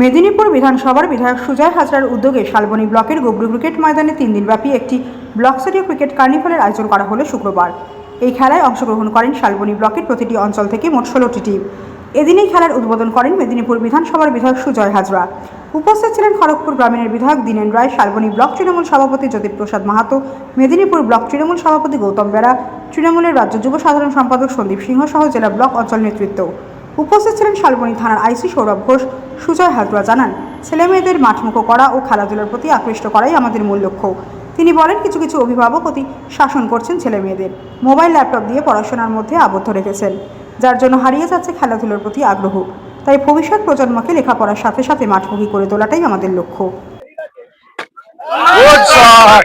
মেদিনীপুর বিধানসভার বিধায়ক সুজয় হাজরার উদ্যোগে শালবনী ব্লকের গোবরু ক্রিকেট ময়দানে তিন দিনব্যাপী একটি ব্লক স্তরীয় ক্রিকেট কার্নিভালের আয়োজন করা হলো শুক্রবার। এই খেলায় অংশগ্রহণ করেন শালবনী ব্লকের প্রতিটি অঞ্চল থেকে মোট ষোলোটি টিম। এদিনেই খেলার উদ্বোধন করেন মেদিনীপুর বিধানসভার বিধায়ক সুজয় হাজরা। উপস্থিত ছিলেন খড়গপুর গ্রামীণের বিধায়ক দীনেন রায়, শালবনী ব্লক তৃণমূল সভাপতি জ্যোতিপ্রসাদ মাহাতো, মেদিনীপুর ব্লক তৃণমূল সভাপতি গৌতম বেরা, তৃণমূলের রাজ্য যুব সাধারণ সম্পাদক সন্দীপ সিংহ সহ জেলা ব্লক অঞ্চল নেতৃত্ব। উপস্থিত ছিলেন শালবনী থানার আইসি সৌরভ ঘোষ। সুজয় হাজরা জানান ছেলেমেয়েদের মাঠমুখো করা ও খেলাধুলার প্রতি আকৃষ্ট করাই আমাদের মূল লক্ষ্য। তিনি বলেন কিছু কিছু অভিভাবক অতি শাসন করছেন ছেলেমেয়েদের। মোবাইল ল্যাপটপ দিয়ে পড়াশোনার মধ্যে আবদ্ধ রেখেছেন যার জন্য হারিয়ে যাচ্ছে খেলাধুলার প্রতি আগ্রহ। তাই ভবিষ্যৎ প্রজন্মকে লেখাপড়ার সাথে সাথে মাঠমুখী করে তোলাটাই আমাদের লক্ষ্য। Good shot.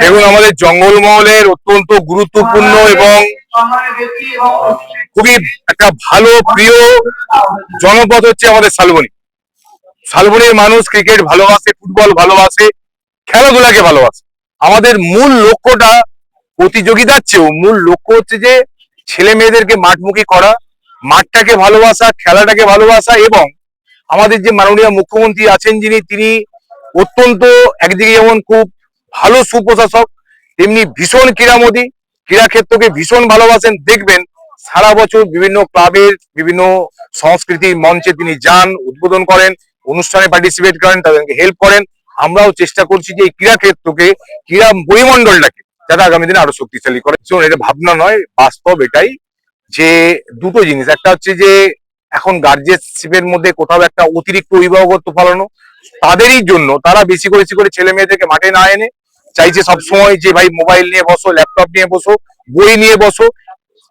দেখুন, আমাদের জঙ্গলমহলের অত্যন্ত গুরুত্বপূর্ণ এবং খুবই একটা ভালো, প্রিয় জনপদ হচ্ছে আমাদের শালবনী। শালবনীর মানুষ ক্রিকেট ভালোবাসে, ফুটবল ভালোবাসে, খেলাধুলাকে ভালোবাসে। আমাদের মূল লক্ষ্যটা প্রতিযোগিতার চেয়েও, মূল লক্ষ্য হচ্ছে যে ছেলে মেয়েদেরকে মাঠমুখী করা, মাঠটাকে ভালোবাসা, খেলাটাকে ভালোবাসা এবং আমাদের যে মাননীয় মুখ্যমন্ত্রী আছেন যিনি, তিনি অত্যন্ত একদিকে যেমন খুব ভালো সুপ্রশাসক, তেমনি ভীষণ ক্রীড়ামোদী। ক্রীড়া ক্ষেত্রকে ভীষণ ভালোবাসেন। দেখবেন, সারা বছর বিভিন্ন ক্লাবের, বিভিন্ন সংস্কৃতি মঞ্চে তিনি যান, উদ্বোধন করেন, অনুষ্ঠানে পার্টিসিপেট করেন, তাদেরকে হেল্প করেন। আমরাও চেষ্টা করছি যে এই ক্রীড়া ক্ষেত্রকে ক্রীড়া পরিমণ্ডলটাকে যাতে আগামী দিনে আরও শক্তিশালী করে। এটা ভাবনা নয়, বাস্তব এটাই যে দুটো জিনিস। একটা হচ্ছে যে, এখন গার্জিয়ানশিপের মধ্যে কোথাও একটা অতিরিক্ত অভিভাবকত্ব পালানো, তাদেরই জন্য, তারা বেশি করে বেশি করে ছেলে মেয়েদেরকে মাঠে না এনে চাইছে সবসময় যে ভাই মোবাইল নিয়ে বসো ল্যাপটপ নিয়ে বসো, বই নিয়ে বসো।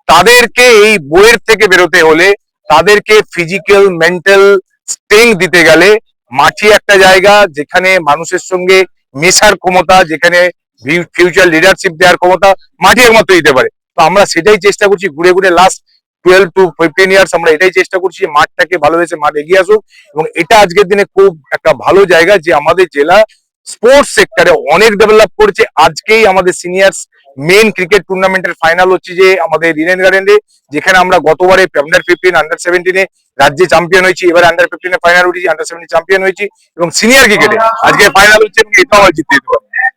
তাদেরকে এই বইয়ের থেকে বেরোতে হলে তাদেরকে ফিজিক্যাল মেন্টাল স্ট্রেংথ দিতে গেলে মাঠই একটা জায়গা যেখানে মানুষের সঙ্গে মেশার ক্ষমতা, যেখানে ফিউচার লিডারশিপ দেওয়ার ক্ষমতা মাঠে একমাত্র দিতে পারে। তো আমরা সেটাই চেষ্টা করছি ঘুরে ঘুরে last twelve to fifteen years আমরা এটাই চেষ্টা করছি মাঠটাকে ভালোবেসে মাঠ এগিয়ে আসুক। এবং এটা আজকের দিনে খুব একটা ভালো জায়গা যে আমাদের জেলা স্পোর্টস সেক্টরে অনেক ডেভেলপ করেছে। আজকেই আমাদের সিনিয়র্স মেন ক্রিকেট টুর্নামেন্টের ফাইনাল হচ্ছে যে আমাদের ইডেন গার্ডেনে যেখানে আমরা গতবারে আন্ডার ফিফটিন আন্ডার সেভেন্টিনে রাজ্যে চ্যাম্পিয়ন হয়েছি এবার আন্ডার ফিফটিনে ফাইনাল উঠেছি আন্ডার সেভেন্টিন চ্যাম্পিয়ন হয়েছি এবং সিনিয়র ক্রিকেটে আজকে ফাইনাল হচ্ছে এটাও জিতে দিতে